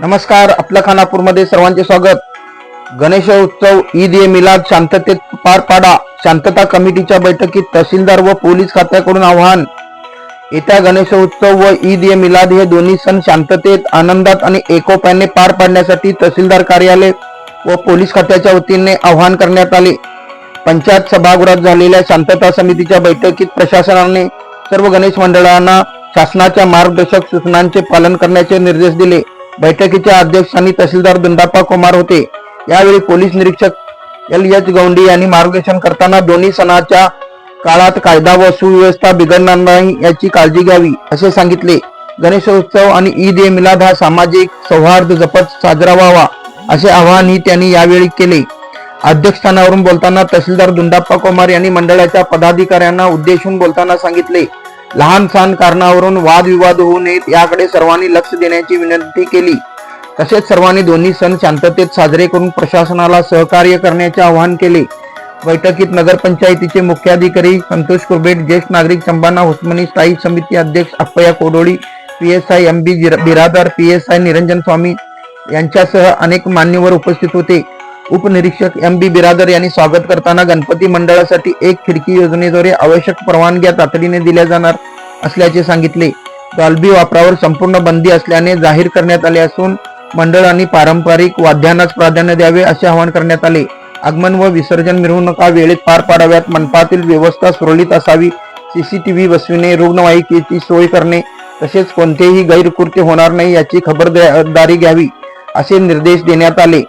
नमस्कार आपल्या खानापूरमध्ये सर्वांचे स्वागत. गणेश उत्सव ईद ए मिलाद शांततेत पार पाडा शांतता कमिटीच्या बैठकीत तहसीलदार व पोलीस खात्याकडून आवाहन. येत्या गणेशोत्सव व ईद ए मिलाद हे दोन्ही सण शांततेत आनंदात आणि एकोप्याने पार पाडण्यासाठी तहसीलदार कार्यालय व पोलीस खात्याच्या वतीने आवाहन करण्यात आले. पंचायत सभागृहात झालेल्या शांतता समितीच्या बैठकीत प्रशासनाने सर्व गणेश मंडळांना शासनाच्या मार्गदर्शक सूचनांचे पालन करण्याचे निर्देश दिले. बैठकीच्या अध्यक्षांनी तहसीलदार दुंडाप्पा कुमार होते. यावेळी पोलीस निरीक्षक एल एच गौंडी यांनी मार्गदर्शन करताना दोन्ही सणाच्या काळात कायदा व सुव्यवस्था बिघडणार नाही याची काळजी घ्यावी असे सांगितले. गणेशोत्सव आणि ईद ए मिलाद हा सामाजिक सौहार्द जपत साजरा व्हावा असे आवाहनही त्यांनी यावेळी केले. अध्यक्षस्थानावरून बोलताना तहसीलदार दुंडाप्पा कुमार यांनी मंडळाच्या पदाधिकाऱ्यांना उद्देशून बोलताना सांगितले. लहान सहान कारणावरून वादविवाद होऊ नयेत याकडे सर्वांनी लक्ष देण्याची विनंती केली. तसेच सर्वांनी दोन्ही सण शांततेत साजरे करून प्रशासनाला सहकार्य करण्याचे आवाहन केले. बैठकीत नगरपंचायतीचे मुख्याधिकारी संतोष कुर्बेट ज्येष्ठ नागरिक चंबाना हुस्मनी स्थायी समिती अध्यक्ष Appaya Kodoli P S I M B Biradar P S I Niranjan Swami यांच्यासह अनेक मान्यवर उपस्थित होते. उपनिरीक्षक एम बी बिरादर यांनी स्वागत करताना गणपती मंडळासाठी एक खिडकी योजनेद्वारे आवश्यक परवानग्या तातडीने दिल्या जाणार असल्याचे सांगितले. डॉल्बी वापरावर संपूर्ण बंदी असल्याने जाहीर करण्यात आले असून मंडळांनी पारंपरिक वाद्यांनाच प्राधान्य द्यावे असे आवाहन करण्यात आले. आगमन व विसर्जन मिरवणुका वेळेत पार पाडाव्यात मनपातील व्यवस्था सुरळीत असावी सीसीटीव्ही बसविणे रुग्णवाहिकेची सोय करणे तसेच कोणतेही गैरकृत्य होणार नाही याची खबरदारी घ्यावी असे निर्देश देण्यात आले.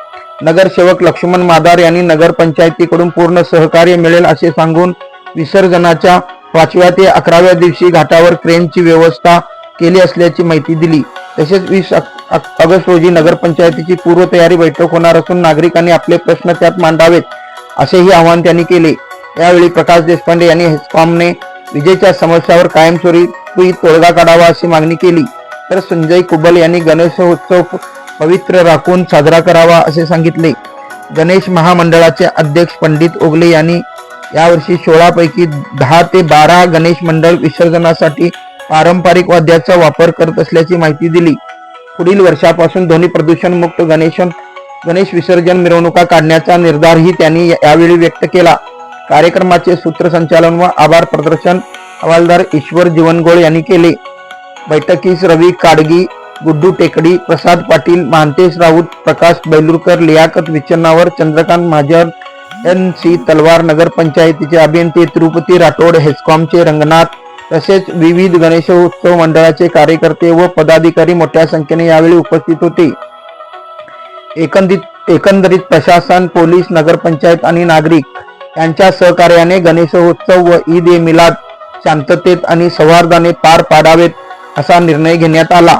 नगरसेवक लक्ष्मण मादार यांनी नगरपंचायतीकडून पूर्ण सहकार्य मिळेल असे सांगून विसर्जनाच्या पाचव्या ते अकराव्या दिवशी घाटावर क्रेनची व्यवस्था केली असल्याची माहिती दिली. तसेच वीस ऑगस्ट रोजी नगरपंचायतीची पूर्वतयारी बैठक होणार असून नागरिकांनी आपले प्रश्न त्यात मांडावेत असेही आवाहन त्यांनी केले. यावेळी प्रकाश देशपांडे यांनी हेस्कॉमने विजेच्या समस्यावर कायमस्वरूपी तोडगा काढावा अशी मागणी केली. तर संजय कुबल यांनी गणेशोत्सव पवित्र राखून साजरा करावा असे सांगितले. गणेश महामंडळाचे अध्यक्ष पंडित ओगले यांनी यावर्षी सोळापैकी दहा ते बारा गणेश मंडळ विसर्जनासाठी पारंपरिक वाद्याचा वापर करत असल्याची माहिती दिली. पुढील वर्षापासून ध्वनी प्रदूषण मुक्त गणेश गणेश विसर्जन मिरवणुका काढण्याचा निर्धारही त्यांनी यावेळी व्यक्त केला. कार्यक्रमाचे सूत्रसंचालन व आभार प्रदर्शन हवालदार ईश्वर जीवनगोळ यांनी केले. बैठकीस रवी काडगी गुड्डू टेकडी प्रसाद पाटील महांतेश राऊत प्रकाश बैलुरकर लियाकत विचन्नावर चंद्रकांत महाजन एन सी तलवार नगरपंचायतीचे अभियंते तिरुपती राठोड हेस्कॉमचे रंगनाथ तसेच विविध गणेशोत्सव मंडळाचे कार्यकर्ते व पदाधिकारी मोठ्या संख्येने यावेळी उपस्थित होते. एकंदरीत एकंदरीत प्रशासन पोलीस नगरपंचायत आणि नागरिक यांच्या सहकार्याने गणेशोत्सव व ईद ए मिलाद शांततेत आणि सौहार्दाने पार पाडावेत असा निर्णय घेण्यात आला.